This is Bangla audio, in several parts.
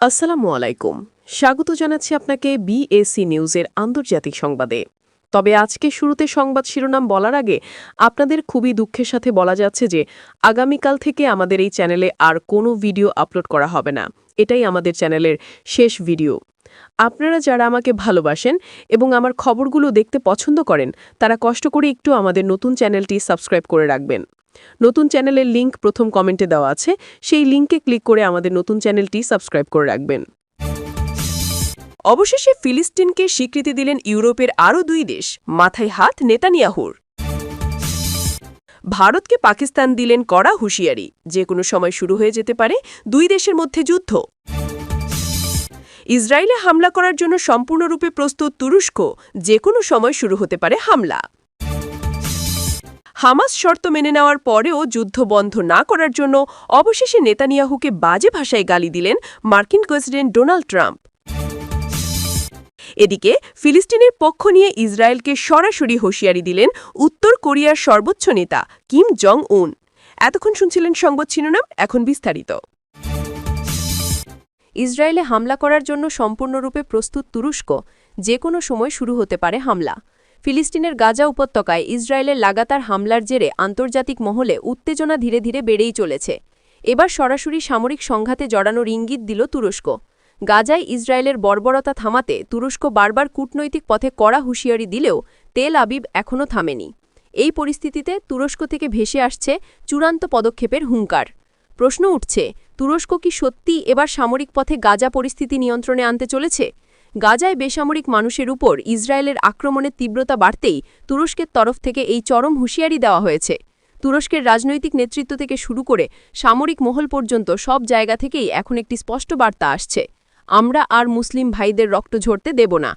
আসসালামু আলাইকুম। স্বাগত জানাচ্ছি আপনাকে বিএসি নিউজের আন্তর্জাতিক সংবাদে। তবে আজকে শুরুতে সংবাদ শিরোনাম বলার আগে আপনাদের খুবই দুঃখের সাথে বলা যাচ্ছে যে, আগামীকাল থেকে আমাদের এই চ্যানেলে আর কোনো ভিডিও আপলোড করা হবে না। এটাই আমাদের চ্যানেলের শেষ ভিডিও। আপনারা যারা আমাকে ভালোবাসেন এবং আমার খবরগুলো দেখতে পছন্দ করেন, তারা কষ্ট করে একটু আমাদের নতুন চ্যানেলটি সাবস্ক্রাইব করে রাখবেন। নতুন চ্যানেলের লিংক প্রথম কমেন্টে দেওয়া আছে, সেই লিংকে ক্লিক করে আমাদের নতুন চ্যানেলটি সাবস্ক্রাইব করে রাখবেন। অবশেষে ফিলিস্তিনকে স্বীকৃতি দিলেন ইউরোপের আরও দুই দেশ, মাথায় হাত নেতানিয়াহুর। ভারতকে পাকিস্তান দিলেন কড়া হুঁশিয়ারি, যে কোনো সময় শুরু হয়ে যেতে পারে দুই দেশের মধ্যে যুদ্ধ। ইসরায়েলে হামলা করার জন্য সম্পূর্ণরূপে প্রস্তুত তুরস্ক, যে কোনো সময় শুরু হতে পারে হামলা। হামাস শর্ত মেনে নেওয়ার পরেও যুদ্ধ বন্ধ না করার জন্য অবশেষে নেতানিয়াহুকে বাজে ভাষায় গালি দিলেন মার্কিন প্রেসিডেন্ট ডোনাল্ড ট্রাম্প। এদিকে ফিলিস্তিনের পক্ষ নিয়ে ইসরায়েলকে সরাসরি হুঁশিয়ারি দিলেন উত্তর কোরিয়ার সর্বোচ্চ নেতা কিম জং উন এতক্ষণ শুনছিলেন সংবাদ শিরোনাম, এখন বিস্তারিত। ইসরায়েলে হামলা করার জন্য সম্পূর্ণরূপে প্রস্তুত তুরস্ক। যে কোনো সময় শুরু হতে পারে হামলা। ফিলিস্তিনের গাজা উপত্যকায় ইসরায়েলের লাগাতার হামলার জেরে আন্তর্জাতিক মহলে উত্তেজনা ধীরে ধীরে বেড়েই চলেছে। এবার সরাসরি সামরিক সংঘাতে জড়ানোর ইঙ্গিত দিল তুরস্ক। গাজায় ইসরায়েলের বর্বরতা থামাতে তুরস্ক বারবার কূটনৈতিক পথে কড়া হুঁশিয়ারি দিলেও তেল আবিব এখনও থামেনি। এই পরিস্থিতিতে তুরস্ক থেকে ভেসে আসছে চূড়ান্ত পদক্ষেপের হুঙ্কার। প্রশ্ন উঠছে, তুরস্ক কি সত্যি এবার সামরিক পথে গাজা পরিস্থিতি নিয়ন্ত্রণে আনতে চলেছে? গাজায় বেসামরিক মানুষের উপর ইসরায়েলের আক্রমণের তীব্রতা বাড়তেই তুরস্কের তরফ থেকে এই চরম হুঁশিয়ারি দেওয়া হয়েছে। তুরস্কের রাজনৈতিক নেতৃত্ব থেকে শুরু করে সামরিক মহল পর্যন্ত সব জায়গা থেকেই এখন একটি স্পষ্ট বার্তা আসছে। আমরা আর মুসলিম ভাইদের রক্ত ঝরতে দেব না।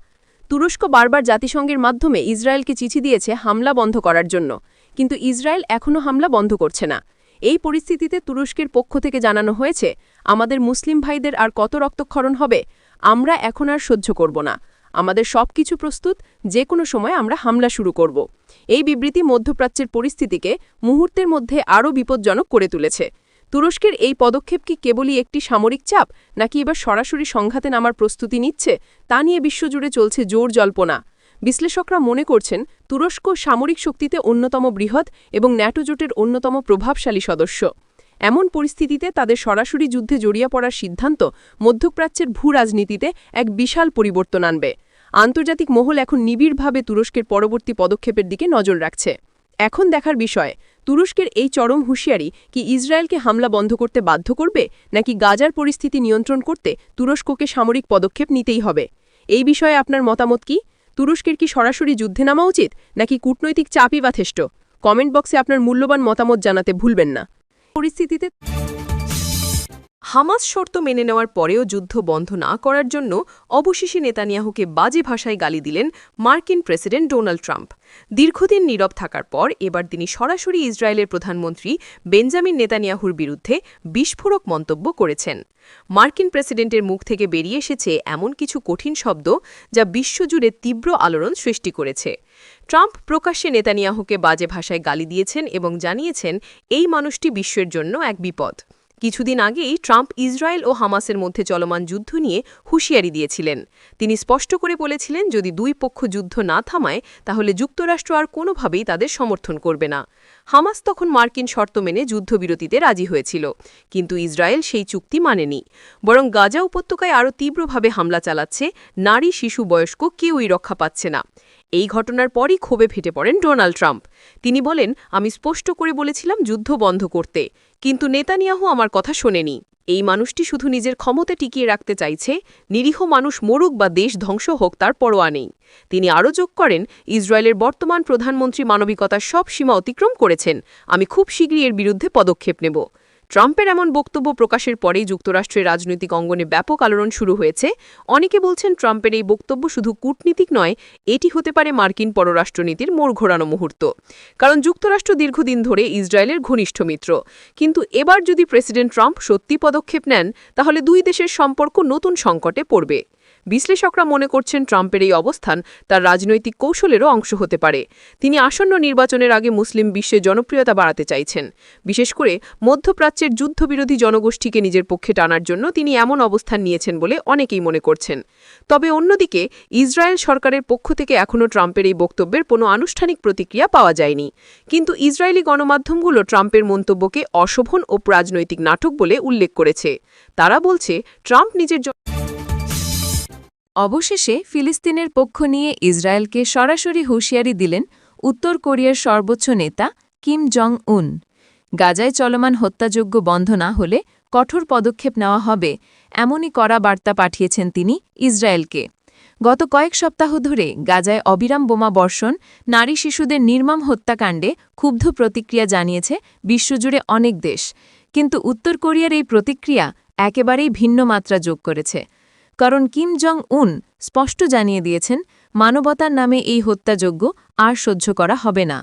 তুরস্ক বারবার জাতিসংঘের মাধ্যমে ইসরায়েলকে চিঠি দিয়েছে হামলা বন্ধ করার জন্য। কিন্তু ইসরায়েল এখনও হামলা বন্ধ করছে না। এই পরিস্থিতিতে তুরস্কের পক্ষ থেকে জানানো হয়েছে, আমাদের মুসলিম ভাইদের আর কত রক্তক্ষরণ হবে? আমরা এখন আর সহ্য করব না। আমাদের সব কিছু প্রস্তুত যে কোনো সময় আমরা হামলা শুরু করব। এই বিবৃতি মধ্যপ্রাচ্যের পরিস্থিতিকে মুহূর্তের মধ্যে আরও বিপজ্জনক করে তুলেছে। তুরস্কের এই পদক্ষেপ কি কেবলই একটি সামরিক চাপ, নাকি এবার সরাসরি সংঘাতে নামার প্রস্তুতি নিচ্ছে, তা নিয়ে বিশ্বজুড়ে চলছে জোর জল্পনা। বিশ্লেষকরা মনে করছেন, তুরস্ক সামরিক শক্তিতে অন্যতম বৃহৎ এবং ন্যাটো জোটের অন্যতম প্রভাবশালী সদস্য। এমন পরিস্থিতিতে তাদের সরাসরি যুদ্ধে জড়িয়ে পড়ার সিদ্ধান্ত মধ্যপ্রাচ্যের ভূ রাজনীতিতে এক বিশাল পরিবর্তন আনবে। আন্তর্জাতিক মহল এখন নিবিড়ভাবে তুরস্কের পরবর্তী পদক্ষেপের দিকে নজর রাখছে। এখন দেখার বিষয়, তুরস্কের এই চরম হুঁশিয়ারি কি ইসরায়েলকে হামলা বন্ধ করতে বাধ্য করবে, নাকি গাজার পরিস্থিতি নিয়ন্ত্রণ করতে তুরস্ককে সামরিক পদক্ষেপ নিতেই হবে? এই বিষয়ে আপনার মতামত কি? তুরস্কের কি সরাসরি যুদ্ধে নামা উচিত, নাকি কূটনৈতিক চাপই বাথেষ্ট কমেন্ট বক্সে আপনার মূল্যবান মতামত জানাতে ভুলবেন না। পরিস্থিতিতে হামাস শর্ত মেনে নেওয়ার পরেও যুদ্ধ বন্ধ না করার জন্য অবশেষে নেতানিয়াহুকে বাজে ভাষায় গালি দিলেন মার্কিন প্রেসিডেন্ট ডোনাল্ড ট্রাম্প। দীর্ঘদিন নীরব থাকার পর এবার তিনি সরাসরি ইসরায়েলের প্রধানমন্ত্রী বেঞ্জামিন নেতানিয়াহুর বিরুদ্ধে বিস্ফোরক মন্তব্য করেছেন। মার্কিন প্রেসিডেন্টের মুখ থেকে বেরিয়ে এসেছে এমন কিছু কঠিন শব্দ যা বিশ্বজুড়ে তীব্র আলোড়ন সৃষ্টি করেছে। ট্রাম্প প্রকাশ্যে নেতানিয়াহুকে বাজে ভাষায় গালি দিয়েছেন এবং জানিয়েছেন, এই মানুষটি বিশ্বের জন্য এক বিপদ। কিছুদিন আগেই ট্রাম্প ইসরায়েল ও হামাসের মধ্যে চলমান যুদ্ধ নিয়ে হুঁশিয়ারি দিয়েছিলেন। তিনি স্পষ্ট করে বলেছিলেন, যদি দুই পক্ষ যুদ্ধ না থামায়, তাহলে যুক্তরাষ্ট্র আর কোনোভাবেই তাদের সমর্থন করবে না। হামাস তখন মার্কিন শর্ত মেনে যুদ্ধবিরতিতে রাজি হয়েছিল, কিন্তু ইসরায়েল সেই চুক্তি মানেনি। বরং গাজা উপত্যকায় আরও তীব্রভাবে হামলা চালাচ্ছে নারী শিশু বয়স্ক কেউই রক্ষা পাচ্ছে না। এই ঘটনার পরই ক্ষোভে ফেটে পড়েন ডোনাল্ড ট্রাম্প। তিনি বলেন, আমি স্পষ্ট করে বলেছিলাম যুদ্ধ বন্ধ করতে, কিন্তু নেতানিয়াহু আমার কথা শোনেনি। এই মানুষটি শুধু নিজের ক্ষমতা টিকিয়ে রাখতে চাইছে, নিরীহ মানুষ মরুক বা দেশ ধ্বংস হোক, তার পরোয়া নেই। তিনি আরও যোগ করেন, ইসরায়েলের বর্তমান প্রধানমন্ত্রী মানবিকতার সব সীমা অতিক্রম করেছেন, আমি খুব শীঘ্রই এর বিরুদ্ধে পদক্ষেপ নেব। ট্রাম্পের এমন বক্তব্য প্রকাশের পরেই যুক্তরাষ্ট্রের রাজনৈতিক অঙ্গনে ব্যাপক আলোড়ন শুরু হয়েছে। অনেকে বলছেন ট্রাম্পের এই বক্তব্য শুধু কূটনীতিক নয়, এটি হতে পারে মার্কিন পররাষ্ট্রনীতির মোড় ঘোরানো মুহূর্ত। কারণ যুক্তরাষ্ট্র দীর্ঘদিন ধরে ইসরায়েলের ঘনিষ্ঠ মিত্র। কিন্তু এবার যদি প্রেসিডেন্ট ট্রাম্প সত্যি পদক্ষেপ নেন, তাহলে দুই দেশের সম্পর্ক নতুন সংকটে পড়বে। বিশ্লেষকরা মনে করছেন ট্রাম্পের এই অবস্থান তার রাজনৈতিক কৌশলেরও অংশ হতে পারে। তিনি আসন্ন নির্বাচনের আগে মুসলিম বিশ্বে জনপ্রিয়তা বাড়াতে চাইছেন। বিশেষ করে মধ্যপ্রাচ্যের যুদ্ধবিরোধী জনগোষ্ঠীকে নিজের পক্ষে টানার জন্য তিনি এমন অবস্থান নিয়েছেন বলে অনেকেই মনে করছেন। তবে অন্যদিকে, ইসরায়েল সরকারের পক্ষ থেকে এখনও ট্রাম্পের এই বক্তব্যের কোনো আনুষ্ঠানিক প্রতিক্রিয়া পাওয়া যায়নি। কিন্তু ইসরায়েলি গণমাধ্যমগুলো ট্রাম্পের মন্তব্যকে অশোভন ও রাজনৈতিক নাটক বলে উল্লেখ করেছে। তারা বলছে, ট্রাম্প নিজের অবশেষে ফিলিস্তিনের পক্ষ নিয়ে ইসরায়েলকে সরাসরি হুঁশিয়ারি দিলেন উত্তর কোরিয়ার সর্বোচ্চ নেতা কিম জং উন গাজায় চলমান হত্যাযোগ্য বন্ধ না হলে কঠোর পদক্ষেপ নেওয়া হবে, এমনই কড়া বার্তা পাঠিয়েছেন তিনি ইসরায়েলকে। গত কয়েক সপ্তাহ ধরে গাজায় অবিরাম বোমা বর্ষণ, নারী শিশুদের নির্মম হত্যাকাণ্ডে ক্ষুব্ধ প্রতিক্রিয়া জানিয়েছে বিশ্বজুড়ে অনেক দেশ। কিন্তু উত্তর কোরিয়ার এই প্রতিক্রিয়া একেবারেই ভিন্ন মাত্রা যোগ করেছে। কারণ কিম জং উন স্পষ্ট জানিয়ে দিয়েছেন, মানবতার নামে এই হত্যাযোগ্য আর সহ্য করা হবে না।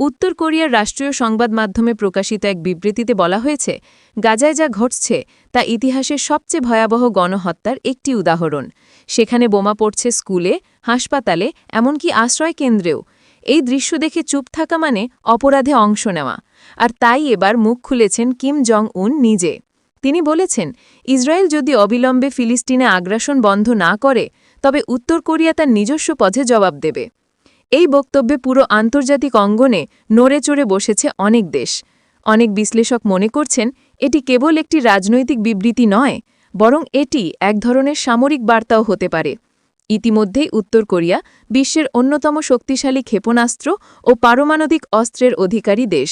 উত্তর কোরিয়ার রাষ্ট্রীয় সংবাদ মাধ্যমে প্রকাশিত এক বিবৃতিতে বলা হয়েছে, গাজায় যা ঘটছে তা ইতিহাসের সবচেয়ে ভয়াবহ গণহত্যার একটি উদাহরণ। সেখানে বোমা পড়ছে স্কুলে, হাসপাতালে, এমনকি আশ্রয় কেন্দ্রেও। এই দৃশ্য দেখে চুপ থাকা মানে অপরাধে অংশ নেওয়া। আর তাই এবার মুখ খুলেছেন কিম জং উন নিজে। তিনি বলেছেন, ইসরায়েল যদি অবিলম্বে ফিলিস্তিনে আগ্রাসন বন্ধ না করে, তবে উত্তর কোরিয়া তার নিজস্ব পথে জবাব দেবে। এই বক্তব্যে পুরো আন্তর্জাতিক অঙ্গনে নড়ে চড়ে বসেছে অনেক দেশ। অনেক বিশ্লেষক মনে করছেন, এটি কেবল একটি রাজনৈতিক বিবৃতি নয়, বরং এটি এক ধরনের সামরিক বার্তাও হতে পারে। ইতিমধ্যেই উত্তর কোরিয়া বিশ্বের অন্যতম শক্তিশালী ক্ষেপণাস্ত্র ও পারমাণবিক অস্ত্রের অধিকারী দেশ।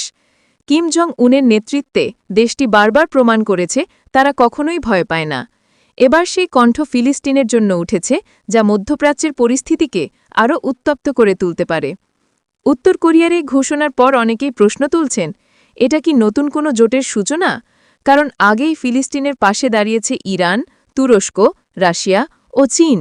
কিম জং উনের নেতৃত্বে দেশটি বারবার প্রমাণ করেছে, তারা কখনোই ভয় পায় না। এবার সেই কণ্ঠ ফিলিস্তিনের জন্য উঠেছে, যা মধ্যপ্রাচ্যের পরিস্থিতিকে আরও উত্তপ্ত করে তুলতে পারে। উত্তর কোরিয়ার এই ঘোষণার পর অনেকেই প্রশ্ন তুলছেন, এটা কি নতুন কোনো জোটের সূচনা? কারণ আগেই ফিলিস্তিনের পাশে দাঁড়িয়েছে ইরান, তুরস্ক, রাশিয়া ও চীন।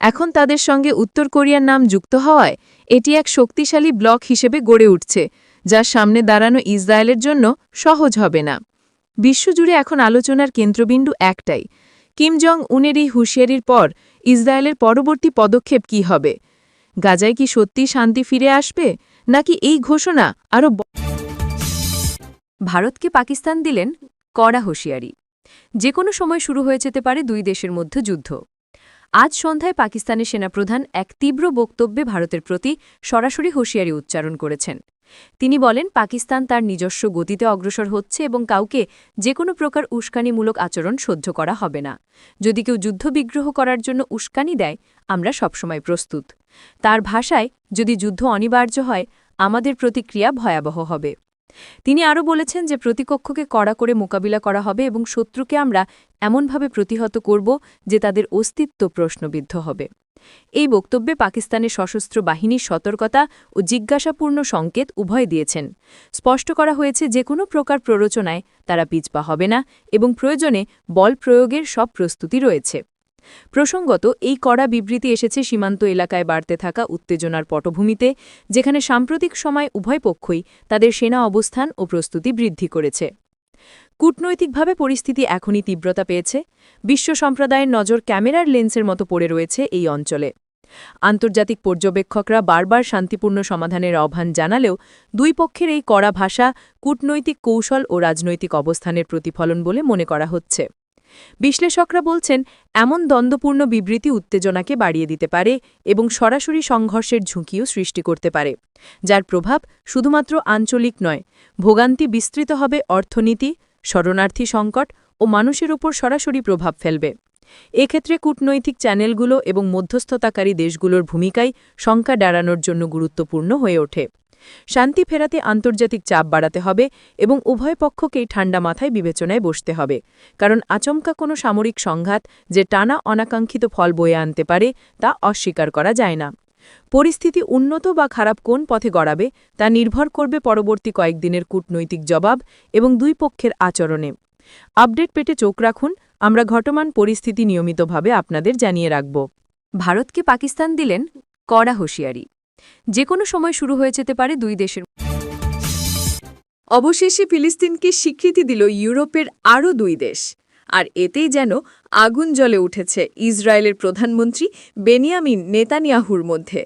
এখন তাদের সঙ্গে উত্তর কোরিয়ার নাম যুক্ত হওয়ায় এটি এক শক্তিশালী ব্লক হিসেবে গড়ে উঠছে যার সামনে দাঁড়ানো ইসরায়েলের জন্য সহজ হবে না। বিশ্বজুড়ে এখন আলোচনার কেন্দ্রবিন্দু একটাই, কিম জং উনের এই হুঁশিয়ারির পর ইসরায়েলের পরবর্তী পদক্ষেপ কি হবে? গাজায় কি সত্যি শান্তি ফিরে আসবে, নাকি এই ঘোষণা আরও ভারতকে পাকিস্তান দিলেন কড়া হুঁশিয়ারি। যে কোনো সময় শুরু হয়ে যেতে পারে দুই দেশের মধ্যে যুদ্ধ। আজ সন্ধ্যায় পাকিস্তানের সেনাপ্রধান এক তীব্র বক্তব্যে ভারতের প্রতি সরাসরি হুঁশিয়ারি উচ্চারণ করেছেন। তিনি বলেন, পাকিস্তান তার নিজস্ব গতিতে অগ্রসর হচ্ছে এবং কাউকে যে কোনো প্রকার উস্কানিমূলক আচরণ সহ্য করা হবে না। যদি কেউ যুদ্ধবিগ্রহ করার জন্য উস্কানি দেয়, আমরা সবসময় প্রস্তুত। তার ভাষায়, যদি যুদ্ধ অনিবার্য হয়, আমাদের প্রতিক্রিয়া ভয়াবহ হবে। তিনি আরও বলেছেন যে, প্রতিপক্ষকে কড়া করে মোকাবিলা করা হবে এবং শত্রুকে আমরা এমনভাবে প্রতিহত করব যে তাদের অস্তিত্ব প্রশ্নবিদ্ধ হবে। এই বক্তব্যে পাকিস্তানের সশস্ত্র বাহিনীর সতর্কতা ও জিজ্ঞাসাপূর্ণ সংকেত উভয় দিয়েছেন। স্পষ্ট করা হয়েছে যে কোনো প্রকার প্ররোচনায় তারা পিছপা হবে না এবং প্রয়োজনে বল প্রয়োগের সব প্রস্তুতি রয়েছে। প্রসঙ্গত, এই কড়া বিবৃতি এসেছে সীমান্ত এলাকায় বাড়তে থাকা উত্তেজনার পটভূমিতে, যেখানে সাম্প্রতিক সময় উভয় পক্ষই তাদের সেনা অবস্থান ও প্রস্তুতি বৃদ্ধি করেছে। কূটনৈতিকভাবে পরিস্থিতি এখনই তীব্রতা পেয়েছে। বিশ্ব সম্প্রদায়ের নজর ক্যামেরার লেন্সের মতো পড়ে রয়েছে এই অঞ্চলে। আন্তর্জাতিক পর্যবেক্ষকরা বারবার শান্তিপূর্ণ সমাধানের আহ্বান জানালেও দুই পক্ষের এই কড়া ভাষা কূটনৈতিক কৌশল ও রাজনৈতিক অবস্থানের প্রতিফলন বলে মনে করা হচ্ছে। বিশ্লেষকরা বলছেন, এমন দ্বন্দ্বপূর্ণ বিবৃতি উত্তেজনাকে বাড়িয়ে দিতে পারে এবং সরাসরি সংঘর্ষের ঝুঁকিও সৃষ্টি করতে পারে, যার প্রভাব শুধুমাত্র আঞ্চলিক নয়, ভোগান্তি বিস্তৃত হবে অর্থনীতি শরণার্থী সংকট ও মানুষের ওপর সরাসরি প্রভাব ফেলবে। এক্ষেত্রে কূটনৈতিক চ্যানেলগুলো এবং মধ্যস্থতাকারী দেশগুলোর ভূমিকাই শঙ্কা ডাড়ানোর জন্য গুরুত্বপূর্ণ হয়ে ওঠে। শান্তি ফেরাতে আন্তর্জাতিক চাপ বাড়াতে হবে এবং উভয় পক্ষকেই ঠান্ডা মাথায় বিবেচনায় বসতে হবে, কারণ আচমকা কোনো সামরিক সংঘাত যে টানা অনাকাঙ্ক্ষিত ফল বয়ে আনতে পারে তা অস্বীকার করা যায় না। পরিস্থিতি উন্নত বা খারাপ কোন পথে গড়াবে, তা নির্ভর করবে পরবর্তী কয়েকদিনের কূটনৈতিক জবাব এবং দুই পক্ষের আচরণে। আপডেট পেটে চোখ রাখুন, আমরা ঘটমান পরিস্থিতি নিয়মিতভাবে আপনাদের জানিয়ে রাখব। ভারতকে পাকিস্তান দিলেন কড়া হুঁশিয়ারি। যে কোনো সময় শুরু হয়ে যেতে পারে দুই দেশের। অবশেষে ফিলিস্তিনকে স্বীকৃতি দিল ইউরোপের আরও দুই দেশ। আর এতেই যেন আগুন জ্বলে উঠেছে ইসরায়েলের প্রধানমন্ত্রী বেনিয়ামিন নেতানিয়াহুর মধ্যে।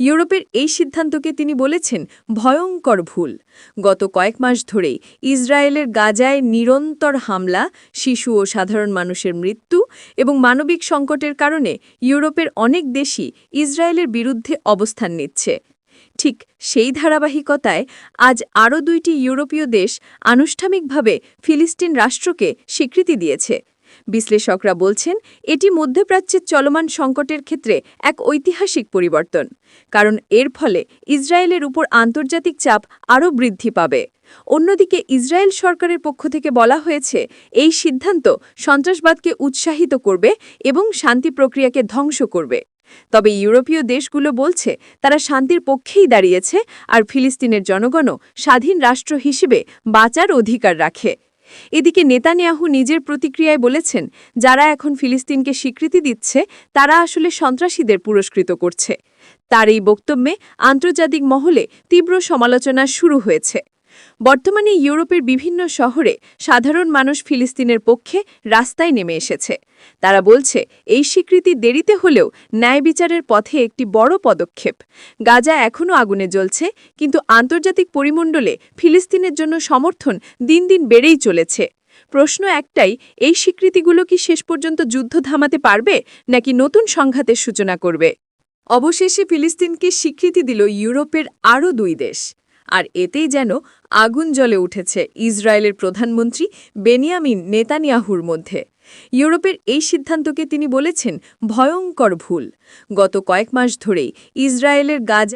ইউরোপের এই সিদ্ধান্তকে তিনি বলেছেন ভয়ঙ্কর ভুল। গত কয়েক মাস ধরেই ইসরায়েলের গাজায় নিরন্তর হামলা, শিশু ও সাধারণ মানুষের মৃত্যু এবং মানবিক সংকটের কারণে ইউরোপের অনেক দেশই ইসরায়েলের বিরুদ্ধে অবস্থান নিচ্ছে। ঠিক সেই ধারাবাহিকতায় আজ আরও দুইটি ইউরোপীয় দেশ আনুষ্ঠানিকভাবে ফিলিস্তিন রাষ্ট্রকে স্বীকৃতি দিয়েছে। বিশ্লেষকরা বলছেন, এটি মধ্যপ্রাচ্যের চলমান সংকটের ক্ষেত্রে এক ঐতিহাসিক পরিবর্তন, কারণ এর ফলে ইসরায়েলের উপর আন্তর্জাতিক চাপ আরও বৃদ্ধি পাবে। অন্যদিকে ইসরায়েল সরকারের পক্ষ থেকে বলা হয়েছে, এই সিদ্ধান্ত সন্ত্রাসবাদকে উৎসাহিত করবে এবং শান্তি প্রক্রিয়াকে ধ্বংস করবে। তবে ইউরোপীয় দেশগুলো বলছে তারা শান্তির পক্ষেই দাঁড়িয়েছে আর ফিলিস্তিনের জনগণও স্বাধীন রাষ্ট্র হিসেবে বাঁচার অধিকার রাখে। এদিকে নেতানিয়াহু নিজের প্রতিক্রিয়ায় বলেছেন, যারা এখন ফিলিস্তিনকে স্বীকৃতি দিচ্ছে, তারা আসলে সন্ত্রাসীদের পুরস্কৃত করছে। তার এই বক্তব্যে আন্তর্জাতিক মহলে তীব্র সমালোচনা শুরু হয়েছে। বর্তমানে ইউরোপের বিভিন্ন শহরে সাধারণ মানুষ ফিলিস্তিনের পক্ষে রাস্তায় নেমে এসেছে। তারা বলছে, এই স্বীকৃতি দেরিতে হলেও ন্যায় বিচারের পথে একটি বড় পদক্ষেপ। গাজা এখনও আগুনে জ্বলছে, কিন্তু আন্তর্জাতিক পরিমণ্ডলে ফিলিস্তিনের জন্য সমর্থন দিন দিন বেড়েই চলেছে। প্রশ্ন একটাই, এই স্বীকৃতিগুলো কি শেষ পর্যন্ত যুদ্ধ থামাতে পারবে, নাকি নতুন সংঘাতের সূচনা করবে? অবশেষে ফিলিস্তিনকে স্বীকৃতি দিল ইউরোপের আরও দুই দেশ। আর এতেই যেন আগুন জ্বলে উঠেছে ইসরায়েলের প্রধানমন্ত্রী বেনিয়ামিন নেতানিয়াহুর মধ্যে। ইউরোপের এই সিদ্ধান্তকে তিনি বলেছেন ভয়ঙ্কর ভুল। গত কয়েক মাস ধরেই ইসরায়েলের গাজা